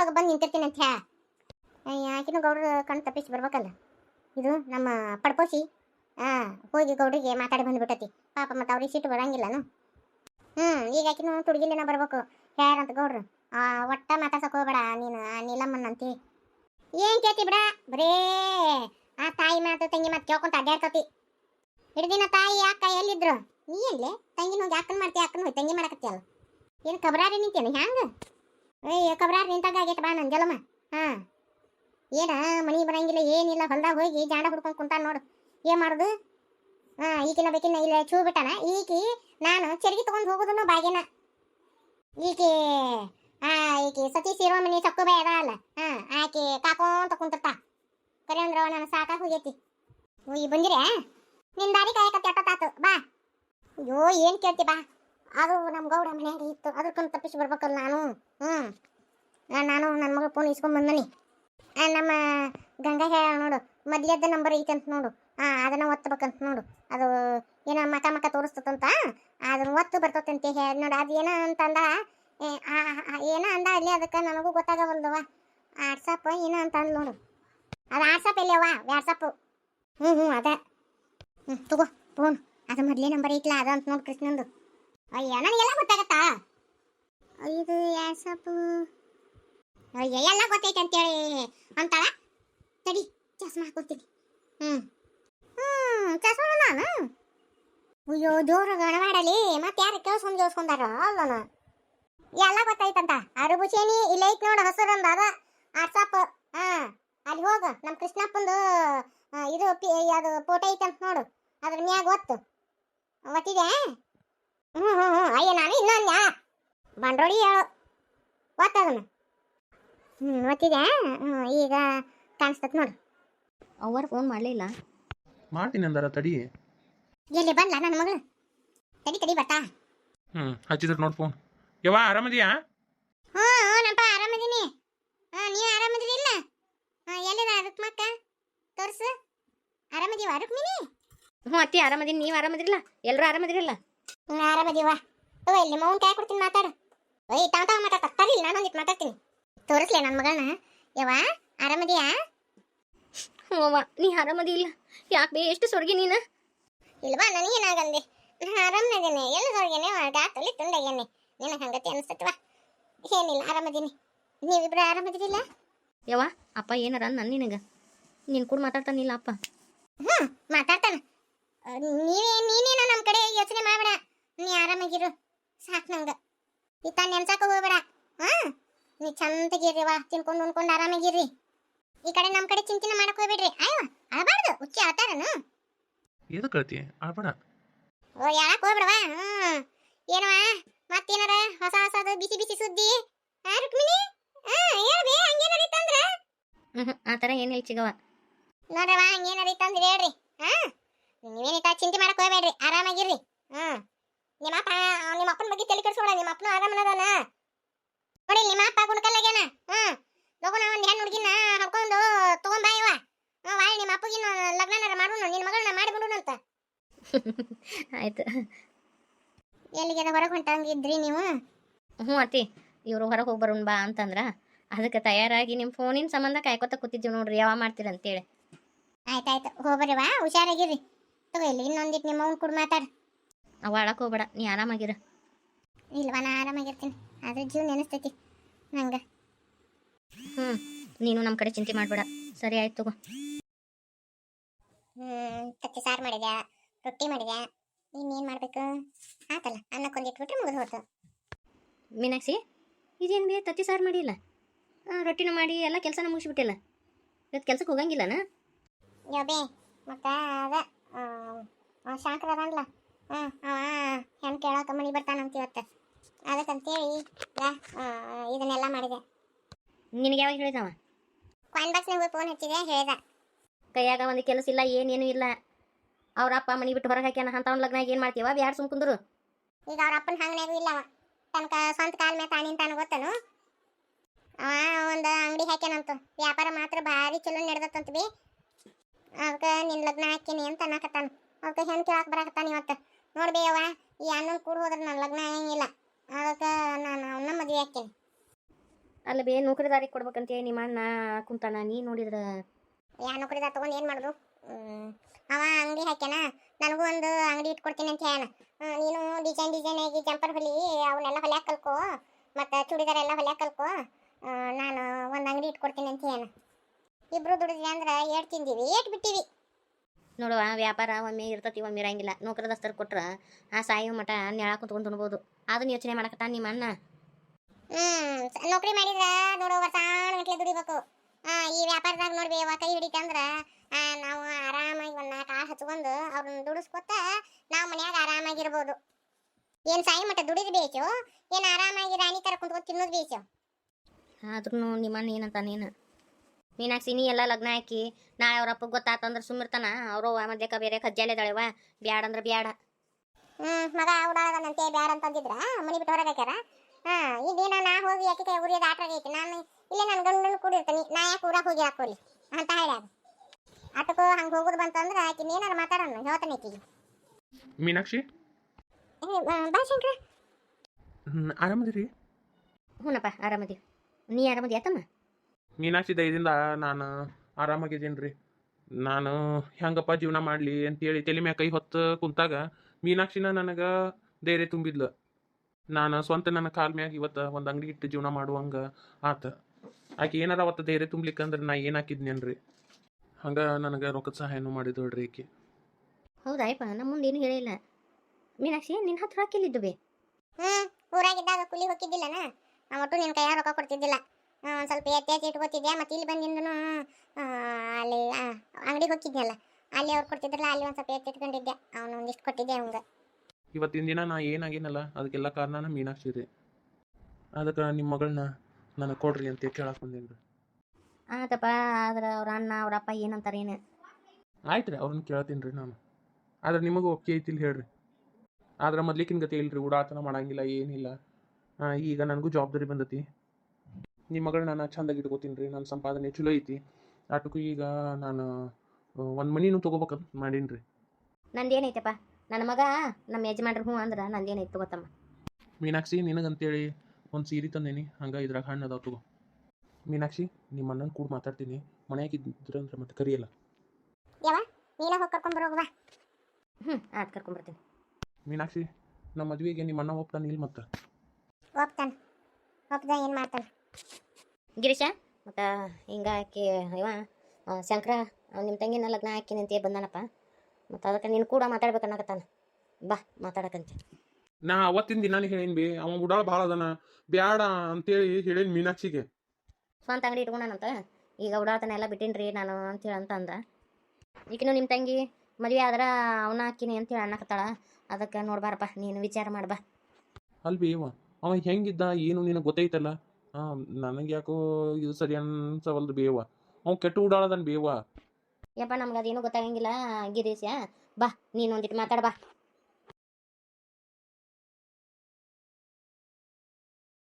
ಒಳಗೆ ಬಂದು ನಿಂತಿರ್ತೀನಿ ಅಂತ ಹೇ ಆಕಿನೂ ಗೌಡ್ರ ಕಣ್ಣು ತಪ್ಪಿಸಿ ಬರ್ಬೇಕಲ್ಲ. ಇದು ನಮ್ಮ ಪಡ್ಪೋಸಿ ಹಾಂ ಹೋಗಿ ಗೌಡ್ರಿಗೆ ಮಾತಾಡಿ ಬಂದ್ಬಿಟ್ಟತಿ. ಪಾಪ ಮತ್ತು ಅವ್ರಿಗೆ ಸಿಟ್ಟು ಬರಂಗಿಲ್ಲನು. ಹ್ಞೂ ಈಗ ಆಕಿನೂ ತುಡುಗಿಲೇನ ಬರ್ಬೇಕು. ಯಾರಂತ ಗೌಡ್ರು. ಒಟ್ಟ ಮಾತಾಡ್ಸಕ್ಕೆ ಹೋಗ್ಬೇಡ ನೀನು ನೀಲಮ್ಮನ್ ಅಂತಿ. ಏನ್ ಕೇಳ್ತಿ ಬಿಡ? ಬರೇ, ಆ ತಾಯಿ ಮಾತು ತಂಗಿ ಮಾತು ಕೇಳ್ಕೊಂತ ಅಡ್ಡಾಡ್ತತಿ ಹಿಡ್ದಿನ ತಾಯಿ ಅಕ್ಕ ಎಲ್ಲಿದ್ರು? ನೀ ಎಲ್ಲಿ? ತಂಗಿನ ಹೋಗಿ ಅಕ್ಕನ ಮಾಡ್ತಿ? ಅಕ್ಕನ ಹೋಗಿ ತಂಗಿ ಮಾಡಕತ್ತಿಯಲ್ಲ ಏನು ಕಬರಾರಿ ನಿಂತೇನು? ಹ್ಯಾಂಗ? ಏಯ್ ಕಬ್ರಾರಿ ನಿಂತಾಗ ಆಗೈತೆ ಬಾ ನನ್ ಜಲಮ. ಹಾ. ಏನ ಮನಿ ಬರಂಗಿಲ್ಲ, ಏನಿಲ್ಲ, ಹೊಲ್ದಾಗ ಹೋಗಿ ಜಾಂಡ ಹುಡ್ಕೊಂಡ್ ಕುಂತಾನ ನೋಡು. ಏನ್ ಮಾಡುದು? ಹಾ, ಈಕಿನ ಬೇಕಿನ ಇಲ್ಲ ಚೂ ಬಿಟ್ಟಾನ ಈಕಿ, ನಾನು ಚರ್ಗಿ ತಗೊಂಡ್ ಹೋಗುದನ್ನು ಬಾಗಿನ ಈಕಿ, ಆ, ಈಕಿ ಸತಿ ಶಿರೋಮಣಿ ಸಕ್ಕು ಬೇ ಅಲ್ಲ. ಹಾ, ಆಕಿ ಕಾಕೊಂತ ಕುಂತಿರ್ತಾ. ಕರೆ ಅಂದ್ರ ನಾನು ಸಾಕಾಗ್ ಹೋಗೈತಿ. ಈ ಬಂದಿರೇ ನಿನ್ ದಾರಿ ಕಾಯಕತ್ತಿ ಅಟ್ಟತಾತು ಬಾ. ಅಯ್ಯೋ, ಏನು ಕೇಳ್ತಿ, ಬಾ. ಅದು ನಮ್ಮ ಗೌಡ ಮನೆಯಾಗ ಇತ್ತು. ಅದಕ್ಕಂತ ತಪ್ಪಿಸಿ ಬರ್ಬೇಕಲ್ಲ ನಾನು? ಹ್ಞೂ ನಾನು ನನ್ನ ಮಗ ಫೋನ್ ಇಸ್ಕೊಂಡ್ ಬಂದನಿ ನಮ್ಮ ಗಂಗಾ ಹೇಳ ನೋಡು ಮೊದ್ಲೇದ ನಂಬರ್ ಅಂತ ನೋಡು. ಹಾಂ ಅದನ್ನು ಒತ್ತಬೇಕಂತ ನೋಡು. ಅದು ಏನೋ ಮಕ ಮಕ ತೋರಿಸ್ತದಂತ. ಅದನ್ನು ಒತ್ತು ಬರ್ತದಂತೆ ಹೇಳಿ ನೋಡು ಅದು ಏನೋ ಆ, ಆ, ಏನೋ ಅಂದ ಅಲ್ಲಿ ಅದಕ್ಕೆ ನನಗೂ ಗೊತ್ತಾಗವಲ್ದವ ವಾಟ್ಸಪ್ ಏನೋ ಅಂತ ಅಂದ್ ನೋಡು. ಅದು ವಾಟ್ಸಪ್ ಎಲ್ಲಿಯವ ವಾಟ್ಸಪ್ಪು ಹ್ಞೂ ಹ್ಞೂ ಅದ. ಹ್ಞೂ ತಗೋ ಫೋನ್ ಅದು ಮೊದಲೇ ನಂಬರ್ ಅದು ಅಂತ ನೋಡು ಕೃಷ್ಣಂದು. ಅಯ್ಯ, ನನಗೆಲ್ಲ ಗೊತ್ತಾಗತ್ತಾ? ಇದು ಯಾಸಪ್ಪು. ಅಯ್ಯ, ಎಲ್ಲ ಗೊತ್ತೈತೆ ಅಂತೇಳಿ. ಅಂತಾಳ? ತಡಿ, ಚಸ್ಮಾ ಹಾಕೋತೀನಿ ಹ್ಞೂ ಹ್ಞೂ ಚಸ್ಮಾ ನಾನು ಅಯ್ಯೋ, ಜೋರ ಗಣವಾಡಲಿ ಮತ್ತೆ ಯಾರು ಕೇಳ್ಸ್ಕೊಂಡು ಕೇಳ್ಸ್ಕೊಂಡಾರ? ಅಲ್ಲನ ಎಲ್ಲ ಗೊತ್ತಾಯ್ತಂತ. ಅರುಬುಚೇನಿ, ಇಲ್ಲ ಐತ್ ನೋಡು ಹಸುರಂದ ಅದ. ವಾಟ್ಸಪ್ ಹಾ, ಅಲ್ಲಿ ಹೋಗ. ನಮ್ಮ ಕೃಷ್ಣಪ್ಪಂದು ಇದು ಅದು ಫೋಟೋ ಐತಂತ ನೋಡು. ಅದ್ರ ಮ್ಯಾಗ ಗೊತ್ತು ಒತ್ತಿದೆ ಹ್ಞೂ ಹ್ಞೂ ಹ್ಞೂ ಅಯ್ಯ ನಾನು ಇನ್ನೊಂದ್ಯಾ? ಬಂಡೋಡಿ ಹೇಳು. ಒತ್ತದನ್ನ ಹ್ಞೂ ಒತ್ತಿದೆ ಹ್ಞೂ ಈಗ ಕಾಣಿಸ್ತತ್ ನೋಡು. ಅವರು ಫೋನ್ ಮಾಡಲಿಲ್ಲ. ಮಾಡ್ತೀನಿ ಅಂದಾರ ತಡಿ. ಎಲ್ಲಿ ಬಂದ್ಲ ನನ್ನ ಮಗಳು? ತಡಿ ತಡಿ ಬರ್ತಾ. ಹ್ಞೂ ಹಚ್ಚಿದ್ರು ನೋಡಿ ಫೋನ್ ಯವ್ವ ಆರಾಮದಿಯಾ? ಹ್ಞೂ ಹ್ಞೂ ನಪ್ಪ ಆರಾಮದೀನಿ ಹಾಂ ನೀವು ಆರಾಮದಿರಿ ಇಲ್ಲ ಹಾಂ ಎಲ್ಲಿದ ಅದಕ್ಕೆ ಮಕ್ಕ? ತೋರಿಸು. ಆರಾಮದೀವ ರುಕ್ಮಿನಿ ಹ್ಞೂ ಅತ್ತಿ ಆರಾಮದೀನಿ ನೀವು ಆರಾಮದಿರಲ್ಲ? ಎಲ್ಲರೂ ಆರಾಮದಿರಲ್ಲ? ಹ್ಞೂ ಆರಾಮದೀವ ತಗೋ ಇಲ್ಲಿ ಮೌನ್ ಕಾಯಿ ಕೊಡ್ತೀನಿ ಮಾತಾಡು. ಓಯ್ ತಾವ ತಾವ ಮಾತಾಡ್ತಾ ತರ್ಲಿ ನಾನು ಒಂದಿಟ್ಟು ಮಾತಾಡ್ತೀನಿ. ತೋರಿಸ್ಲೆ ನನ್ನ ಮಗಳನ್ನ. ಯವ್ವ ಆರಾಮದಿಯಾ? ಅವ್ವ ನೀ ಆರಾಮದಿ ಇಲ್ಲ? ಯಾಕೆ ಬೇ ಎಷ್ಟು ಸೊರ್ಗಿ ನೀನು? ಇಲ್ವಾ ನನಗೇನಾಗಂದೆ? ನಾನು ಆರಾಮನಾಗೇನೆ ಎಲ್ಲಿ ಹೊರಗೇನೆ ಗಾತಲ್ಲಿ ತುಂಡಾಗೇನೆ ನಿನಗೆ ಹಂಗತಿ ಅನಿಸ್ತತ್ವ ಏನಿಲ್ಲ ಆರಾಮದೀನಿ. ನೀವಿಬ್ರು ಆರಾಮದಿರಿಲ್ಲ? ಯವ್ವ ಅಪ್ಪ ಏನಾರ ನನ್ನ ನಿನಗೆ. ನೀನು ಕೂಡ ಮಾತಾಡ್ತಾನಿಲ್ಲ ಅಪ್ಪ. ಹ್ಞೂ ಮಾತಾಡ್ತಾನೆ. ನೀವೇ ನೀನೇನೋ ನಮ್ಮ ಕಡೆ ಯೋಚನೆ ಮಾಡಬೇಡ. ನೀ ಆರಾಮಾಗಿರು. ಸಾಕು ನಂಗೆ. ಈ ತಾನು ನೆನ್ಸಾಕ ಹೋಗ್ಬೇಡ. ಹಾ? ನೀ ಚಂದಗಿರ್ರಿ ವಾ ತಿನ್ಕೊಂಡು ಉಣ್ಕೊಂಡು ಆರಾಮಾಗಿರ್ರಿ. ಈ ಕಡೆ ನಮ್ಮ ಕಡೆ ಚಿಂತನೆ ಮಾಡಕ್ ಹೋಗ್ಬೇಡ್ರಿ. ಅಯ್ಯೋ ಅಳಬಾರ್ದು. ಉಚ್ಚಿ ಆತಾರನು ಎದಕ್ಕೆ ಕಳ್ತಿ ಆಡ್ಬೇಡ ಓ ಯಾಕೆ ಹೋಗ್ಬಿಡವಾ ಹ್ಞೂ ಏನವ ಮತ್ತೇನಾರ ಹೊಸ ಹೊಸದು ಬಿಸಿ ಬಿಸಿ ಸುದ್ದಿ? ಆ ರುಕ್ಮಿಣಿ? ಹಾಂ ಹೇಳ್ರಿ ಹಂಗೇನಾರ ಇತ್ತಂದ್ರೆ ಹ್ಞೂ ಆ ಥರ ಏನಿಲ್ಲ ಚಿಗವ ನೋಡ್ರವ ಹಂಗೇನಾರ ಇತ್ತಂದ್ರೆ ಹೇಳ್ರಿ. ಹಾ? ನೀವೇನಿತ್ತ ಚಿಂತೆ ಮಾಡಕ್ ಹೋಗ್ಬೇಡ್ರಿ. ಆರಾಮಾಗಿರ್ರಿ. ಹ್ಮ್. ನಿಮ್ಮ ಅಪ್ಪ ನಿಮ್ಮ ಅಪ್ಪನ ಬಗ್ಗೆ ತಲೆ ಕೆಡಿಸ್ಬೇಡ ನಿಮ್ಮ ಅಪ್ಪನ ಆರಾಮನದಾನ ನೋಡಿ ನಿಮ್ಮ ಅಪ್ಪ ಗುಣಕಲ್ಲಾಗ್ಯಾನ ಹ್ಮ್. ಲಗುನ ಒಂದು ಹೆಣ್ಣು ಹುಡುಗಿನ ಹರ್ಕೊಂಡು ತಗೊಂಬಾ ಇವ. ವಾಯ್ ನಿಮ್ಮ ಅಪ್ಪಗಿನ ಲಗ್ನನಾರ ಮಾಡೋಣ ನಿನ್ನ ಮಗಳನ್ನ ಮಾಡಿಬಿಡೋಣಂತ ಆಯ್ತು. ಎಲ್ಲಿಗೆ ಹೊರಗೆ ಹೊಂಟಂಗಿದ್ರಿ ನೀವು? ಹ್ಞೂ ಅತ್ತಿ ಇವರು ಹೊರಗೆ ಹೋಗಿ ಬರೋಣ ಬಾ ಅಂತಂದ್ರ ಅದಕ್ಕೆ ತಯಾರಾಗಿ ನಿಮ್ಮ ಫೋನಿನ ಸಂಬಂಧ ಕಾಯ್ಕೊತ ಕೂತಿದ್ದೀವಿ ನೋಡ್ರಿ ಯಾವ ಮಾಡ್ತೀರ ಅಂತೇಳಿ ಆಯ್ತಾಯ್ತು ಹೋಗ್ಬರಿ ವಾ ಹುಷಾರಾಗಿರಿ. ತಗೋ ಇಲ್ಲಿ ಇನ್ನೊಂದಿಟ್ಟು ನಿಮ್ಮ ಅವ್ನ ಕೂಡ ಮಾತಾಡ. ಅವ ಆಡಕ್ ಹೋಗ್ಬೇಡ. ನೀ ಆರಾಮಾಗಿರ. ಇಲ್ವಾ ನಾ ಆರಾಮಾಗಿರ್ತೀನಿ. ಆದ್ರೆ ಜೀವ ನೆನಸ್ತೈತಿ ನಂಗ. ಹ್ಞೂ ನೀನು ನಮ್ಮ ಕಡೆ ಚಿಂತೆ ಮಾಡಬೇಡ. ಸರಿ ಆಯ್ತು ತಗೋ. ಹ್ಮ್ ತತ್ತಿ ಸಾರು ಮಾಡಿದ್ಯಾ? ರೊಟ್ಟಿ ಮಾಡಿದ್ಯಾ? ಇನ್ನೇನ್ ಮಾಡ್ಬೇಕು? ಆತಲ್ಲ ಅನ್ನಕ್ಕೊಂದು ಇಟ್ಬಿಟ್ರೆ ಮುಗಿದು ಹೋತು. ಮೀನಾಕ್ಷಿ ಇದೇನು ಬೇ ತತ್ತಿ ಸಾರು ಮಾಡಿಲ್ಲ? ರೊಟ್ಟಿನ ರೊಟ್ಟಿನೂ ಮಾಡಿ ಎಲ್ಲ ಕೆಲಸನ ಮುಗಿಸ್ಬಿಟ್ಟಿಲ್ಲ. ಇವತ್ತು ಕೆಲ್ಸಕ್ಕೆ ಹೋಗಂಗಿಲ್ಲನ? ಯೋಬೆ ಮತ್ತ ಅದ ಶಾಂಕ್ರ ಅದನ್ಲ. ಹ್ಞೂ ಅವ ಹೆಣ್ಣು ಕೇಳೋಕೆ ಮನಿ ಬರ್ತಾನಂತ ಇವತ್ತು ಅದಕ್ಕಂತೇಳಿ ಇದನ್ನೆಲ್ಲ ಮಾಡಿದೆ. ನಿನಗೆ ಯಾವಾಗ ಹೇಳಿದವ ಕಾಯಿನ್ ಬಾಕ್ಸ್ನಾಗ ಫೋನ್ ಹಚ್ಚಿದೆ ಹೇಳ್ದ. ಕೈಯಾಗ ಒಂದು ಕೆಲಸ ಇಲ್ಲ ಏನೇನು ಇಲ್ಲ. ಅವ್ರ ಅಪ್ಪ ಮನೆ ಬಿಟ್ಟು ಹೊರಗೆ ಹಾಕ್ಯಾನ ಅಂಥವ್ನ ಲಗ್ನಾಗ ಏನು ಮಾಡ್ತೀವ ಬ್ಯಾಡ ಸುಮ್ ಕುಂದ್ರು. ಈಗ ಅವ್ರ ಅಪ್ಪನ ಹಂಗನಾಗೂ ಇಲ್ಲ ಅವ. ತನಕ ಸ್ವಂತ ಕಾಲ ಮೇಲೆ ತಾನಿನ ತಾನು ಗೊತ್ತನು. ಅವ ಒಂದು ಅಂಗಡಿ ಹಾಕ್ಯಾನಂತ. ವ್ಯಾಪಾರ ಮಾತ್ರ ಭಾರಿ ಚಲೋ ನಡೆದತ್ತಂತ ಬಿ. ಅದಕ್ಕೆ ನಿನ್ನ ಲಗ್ನ ಹಾಕ್ಯನಿ ಅಂತ ಅನ್ನಕತ್ತಾನ. ಅದಕ್ಕೆ ಹೆಣ್ಣು ಕೇಳಕ್ಕೆ ಬರಕತ್ತಾನ ಇವತ್ತು. ನೋಡ್ಬೇ ಅವ್ವ ಈ ಅಣ್ಣನ ಕೂಡ ಹೋದ್ರೆ ನನ್ನ ಲಗ್ನ ಆಗಂಗಿಲ್ಲ. ಅದಕ್ಕೆ ನಾನು ಅವನ್ನ ಮದುವೆ ಹಾಕ್ತೀನಿ. ಅಲ್ಲ ಬೇ ನೌಕರಿದಾರಿ ಕೊಡ್ಬೇಕಂತ ನಿಮ್ಮ ಅಣ್ಣ ಕುಂತಾನ ನೀ ನೋಡಿದ್ರ? ಯಾ ನೌಕರಿದಾರ ತಗೊಂಡು ಏನು ಮಾಡೋದು? ಹ್ಮ್. ಅವ ಅಂಗಡಿ ಹಾಕ್ಯಾನ ನನಗೂ ಒಂದು ಅಂಗಡಿ ಇಟ್ಕೊಡ್ತೀನಿ ಅಂತ ಹೇಳ ನೀನು ಡಿಸೈನ್ ಡಿಸೈನ್ ಆಗಿ ಜಂಪರ್ ಹೊಲಿ ಅವನ್ನೆಲ್ಲ ಹೊಲ್ಯಾಕ ಕಲ್ಕೋ ಮತ್ತು ಚೂಡಿದಾರ ಎಲ್ಲ ಹೊಲ್ಯಾಕ ಕಲ್ಕೋ ನಾನು ಒಂದು ಅಂಗಡಿ ಇಟ್ಕೊಡ್ತೀನಿ ಅಂತ ಹೇಳ ಇಬ್ರು ದುಡಿದ್ವಿ ಅಂದ್ರೆ ಏಟ್ ತಿಂದೀವಿ ಏಟ್ ಬಿಟ್ಟಿವಿ. ನೋಡುವ ವ್ಯಾಪಾರ ಒಮ್ಮೆ ಇರ್ತತಿ ಒಮ್ಮೆ ಇರಂಗಿಲ್ಲ. ನೌಕರದಸ್ತರು ಕೊಟ್ರ ಆ ಸಾಯೋ ಮಠ ನೆಳ ಕುತ್ಕೊಂಡು ಉಣ್ಬೋದು ಅದನ್ನ ಯೋಚನೆ ಮಾಡಕತ್ತ ನಿಮ್ಮ ಅಣ್ಣ? ಹ್ಮ್ ನೌಕರಿ ಮಾಡಿದ್ರ ನೋಡು ವರ್ಷಾನುಗಟ್ಲೆ ದುಡಿಬೇಕು. ಆ, ಈ ವ್ಯಾಪಾರದಾಗ ಅವ ಕೈ ಹಿಡಿತಂದ್ರ ನಾವು ಆರಾಮಾಗಿ ಒಂದ್ ನಾಲ್ಕು ಆಳು ಹಚ್ಕೊಂಡು ಅವ್ರನ್ನ ದುಡಿಸ್ಕೊತ ನಾವು ಮನ್ಯಾಗ ಆರಾಮಾಗಿರ್ಬೋದು. ಏನ್ ಸಾಯಿ ಮಟ್ಟ ದುಡಿದು ಬೇಕು ಏನ್ ಆರಾಮಾಗಿ ರಾಣಿ ತರ ಕುಂತ್ಕೊಂಡು ತಿನ್ನೋದು ಬೇಕು. ಆದ್ರೂ ನಿಮ್ಮ ಅಣ್ಣ ಏನಂತಾನೇನು? ಮೀನಾಕ್ಷಿ ನೀ ಎಲ್ಲ ಲಗ್ನ ಹಾಕಿ ನಾಳೆ ಅವ್ರ ಅಪ್ಪಗೆ ಗೊತ್ತಾತಂದ್ರೆ ಸುಮ್ಮಿರ್ತಾನ ಅವರು ಮಧ್ಯಕ ಬೇರೆ ಕಜ್ಜಾಲೆ ಇದಾಳೆವ ಬ್ಯಾಡ ಅಂದ್ರೆ ಬ್ಯಾಡ. ಹ್ಮ್ ಮಗ ಉಡಾಳದನಂತೆ ಬ್ಯಾಡ ಅಂತ ಅಂದಿದ್ರ ಮನಿ ಬಿಟ್ಟು ಹೊರಗೆ ಹಾಂ ಇದೇನ ನಾ ಹೋಗಿ ಯಾಕೆ ಕೈ ಉರಿಯೋದು ಆಟ ಆಗೈತಿ ನಾನು ಇಲ್ಲೇ ನನ್ನ ಗಂಡನ ಕೂಡಿರ್ತೀನಿ ನಾ ಯಾಕೆ ಊರಾಗ ಹೋಗಿ ಹಾಕೋಲಿ? ಅಂತ ಹೇಳ್ಯಾರ. ಆಟಕ್ಕೂ ಹಂಗೆ ಹೋಗುದು ಬಂತಂದ್ರೆ ಆಕೆ ಏನಾರ ಮಾತಾಡೋಣ ಹೇಳ್ತಾನೆ ಆಕಿಗೆ ಮೀನಾಕ್ಷಿ? ಬಾ ಶಂಕರ. ಆರಾಮದಿರಿ? ಹ್ಞೂನಪ್ಪ ಆರಾಮದಿ. ನೀ ಆರಾಮದಿ ಆತಮ್ಮ? ಮೀನಾಕ್ಷಿ ದಯದಿಂದ ನಾನು ಆರಾಮಾಗಿದ್ದೀನಿ ರೀ ನಾನು ಹೆಂಗಪ್ಪ ಜೀವನ ಮಾಡಲಿ ಅಂತೇಳಿ ತಲೆ ಮ್ಯಾಗ ಕೈ ಹೊತ್ತು ಕುಂತಾಗ ಮೀನಾಕ್ಷಿನ ನನಗೆ ಧೈರ್ಯ ತುಂಬಿದ್ಲು. ನಾನು ಸ್ವಂತ ನನ್ನ ಕಾಲ್ ಮ್ಯಾಗ ಇವತ್ತು ಒಂದು ಅಂಗಡಿ ಇಟ್ಟು ಜೀವನ ಮಾಡುವಂಗ ಆತ. ಆಕೆ ಏನಾರ ಅವತ್ತು ಧೈರ್ಯ ತುಂಬ್ಲಿಕ್ಕಂದ್ರೆ ನಾ ಏನು ಹಾಕಿದ್ನೇನ್ರಿ? ಹಂಗೆ ನನಗೆ ರೊಕ್ಕದ ಸಹಾಯನೂ ಮಾಡಿದಳ್ರಿ ಆಕೆ ಹೌದಾಯಪ್ಪ ನಮ್ಮ ಮುಂದೆ ಏನು ಹೇಳಿಲ್ಲ ಮೀನಾಕ್ಷಿ ನಿನ್ನ ಹತ್ರ ಹಾಕಿಲ್ಲಿದ್ದು ಬೇ ಹ್ಞೂ ಊರಾಗಿದ್ದಾಗ ಕೂಲಿ ಹೋಗಿದ್ದಿಲ್ಲನ? ಆ ಒಟ್ಟು ನಿನ್ ಕೈಯಾಗ ರೊಕ್ಕ ಕೊಡ್ತಿದ್ದಿಲ್ಲ. ಸ್ವಲ್ಪ ಎತ್ತಿ ಎತ್ತಿ ಇಟ್ಕೋತಿದ್ದೆ. ಮತ್ತೆ ಇಲ್ಲಿ ಬಂದಿಂದನು ಅಲ್ಲಿ ಅಂಗಡಿಗೆ ಹೋಗಿದ್ನಲ್ಲ ಅಲ್ಲಿ ಅವ್ರು ಕೊಡ್ತಿದ್ರಲ್ಲ ಅಲ್ಲಿ ಒಂದ್ ಸ್ವಲ್ಪ ಎತ್ತಿ ಇಟ್ಕೊಂಡಿದ್ದೆ ಅವನು ಒಂದಿಷ್ಟು ಕೊಟ್ಟಿದ್ದೆ ಅವಂಗ. ಇವತ್ತಿನ ದಿನ ನಾ ಏನಾಗೇನಲ್ಲ ಅದಕ್ಕೆಲ್ಲ ಕಾರಣನ ಮೀನಾಕ್ಷಿ ರೀ ಅದಕ್ಕೆ ನಿಮ್ಮ ಮಗಳನ್ನ ನನಗೆ ಕೊಡ್ರಿ ಅಂತ ಕೇಳಕ್ಕೆ ಬಂದೇನಿ ರೀ ಆತಪ್ಪ ಆದ್ರೆ ಅವ್ರ ಅಣ್ಣ ಅವ್ರ ಅಪ್ಪ ಏನಂತಾರೇನು ಆಯ್ತು ರೀ ಅವ್ರನ್ನ ಕೇಳ್ತೀನಿ ರೀ ನಾನು. ಆದ್ರೆ ನಿಮಗೂ ಒಪ್ಪಿಗೆ ಐತಿಲ್ಲ ಹೇಳ್ರಿ. ಆದ್ರೆ ಮೊದ್ಲಿಕ್ಕಿನ ಗತಿ ಇಲ್ರಿ ಉಡಾತನ ಮಾಡಂಗಿಲ್ಲ ಏನಿಲ್ಲ. ಈಗ ನನಗೂ ಜವಾಬ್ದಾರಿ ಬಂದತಿ. ನಿಮ್ಮ ಮಗಳನ್ನ ನಾನು ಚಂದಾಗಿ ಇಟ್ಕೋತೀನಿ ರೀ ನನ್ನ ಸಂಪಾದನೆ ಚಲೋ ಐತಿ. ಆಟಕ್ಕೂ ಈಗ ನಾನು ಒಂದು ಮನಿನೂ ತೊಗೋಬೇಕಂತ ಮಾಡೀನಿ ರೀ. ನಂದೇನೈತಪ್ಪ ನನ್ನ ಮಗ ನಮ್ಮ ಯಜಮಾನ್ರು ಹ್ಞೂ ಅಂದ್ರೆ ನಂದೇನೈತೆ ತಗೋತಮ್ಮ? ಮೀನಾಕ್ಷಿ ನಿನಗಂತೇಳಿ ಒಂದು ಸೀರೆ ತಂದೇನಿ ಹಂಗೆ ಇದ್ರಾಗ ಹಣ್ಣು ಅದಾವ ತಗೋ. ಮೀನಾಕ್ಷಿ ನಿಮ್ಮ ಅಣ್ಣನ ಕೂಡ ಮಾತಾಡ್ತೀನಿ. ಮನೆಯಾಗಿದ್ರಂದ್ರೆ ಮತ್ತೆ ಕರಿಯಲ್ಲ. ಯಾವ ನೀನ ಹೋಗಿ ಕರ್ಕೊಂಡ್ ಬರೋಗ ಹ್ಞೂ ಆಯ್ತು ಕರ್ಕೊಂಡ್ಬರ್ತೀನಿ ಮೀನಾಕ್ಷಿ ನಮ್ಮ ಮದುವೆಗೆ ನಿಮ್ಮ ಅಣ್ಣ ಒಪ್ತಾನೆ ಇಲ್ಲಿ ಮತ್ತೆ? ಒಪ್ತಾನೆ. ಒಪ್ದ ಏನು ಮಾಡ್ತಾನ? ಗಿರೀಶ ಮತ್ತು ಹಿಂಗಾಕಿ ಇವ ಶಂಕರ ನಿಮ್ಮ ತಂಗಿನ ಲಗ್ನ ಹಾಕಿ ನಿಂತೆ ಬಂದಾನಪ್ಪ. ಮತ್ತು ಅದಕ್ಕೆ ನೀನು ಕೂಡ ಮಾತಾಡ್ಬೇಕನ್ನಕತ್ತಾನ ಬಾ ಮಾತಾಡಕಂತೆ. ನಾ ಅವತ್ತಿನ ದಿನ ಹೇಳೀನಿ ಬಿ ಅವ ಉಡಾಳ ಭಾಳ ಅದನ. ಬ್ಯಾಡ ಅಂತೇಳಿ ಹೇಳೀನಿ ಮೀನಾಕ್ಷಿಗೆ. ಸ್ವಂತ ಅಂಗಡಿ ಇಟ್ಕೊಂಡಾನಂತ. ಈಗ ಓಡಾಡ್ತಾನೆ ಎಲ್ಲ ಬಿಟ್ಟಿನ್ರಿ ನಾನು ಅಂತೇಳಿ ಅಂತ ಅಂದ. ಈಗ ನಿಮ್ಮ ತಂಗಿ ಮದುವೆ ಆದ್ರೆ ಅವನ ಹಾಕಿನಿ ಅಂತೇಳಿ ಅನ್ನಕತ್ತಾಳ. ಅದಕ್ಕೆ ನೋಡ್ಬಾರಪ್ಪ ನೀನು ವಿಚಾರ ಮಾಡ್ಬಾ ಅಲ್ಬಿ ಅವ ಹೆಂಗಿದ್ದ ಏನು ನಿನಗೆ ಗೊತ್ತೈತಲ್ಲ? ಹಾಂ, ನನಗೆ ಯಾಕೋ ಇದು ಸರಿ ಅನ್ಸವಲ್ದು ಬೇವ. ಅವ್ ಕೆಟ್ಟ ಉಡಾಳದನ್ ಬೇವ. ಯಪ್ಪ ನಮ್ಗೆ ಅದೇನು ಗೊತ್ತಾಗಂಗಿಲ್ಲ ಗಿರೀಶ ಬಾ ನೀನು ಒಂದಿಟ್ಟು ಮಾತಾಡ್ಬಾ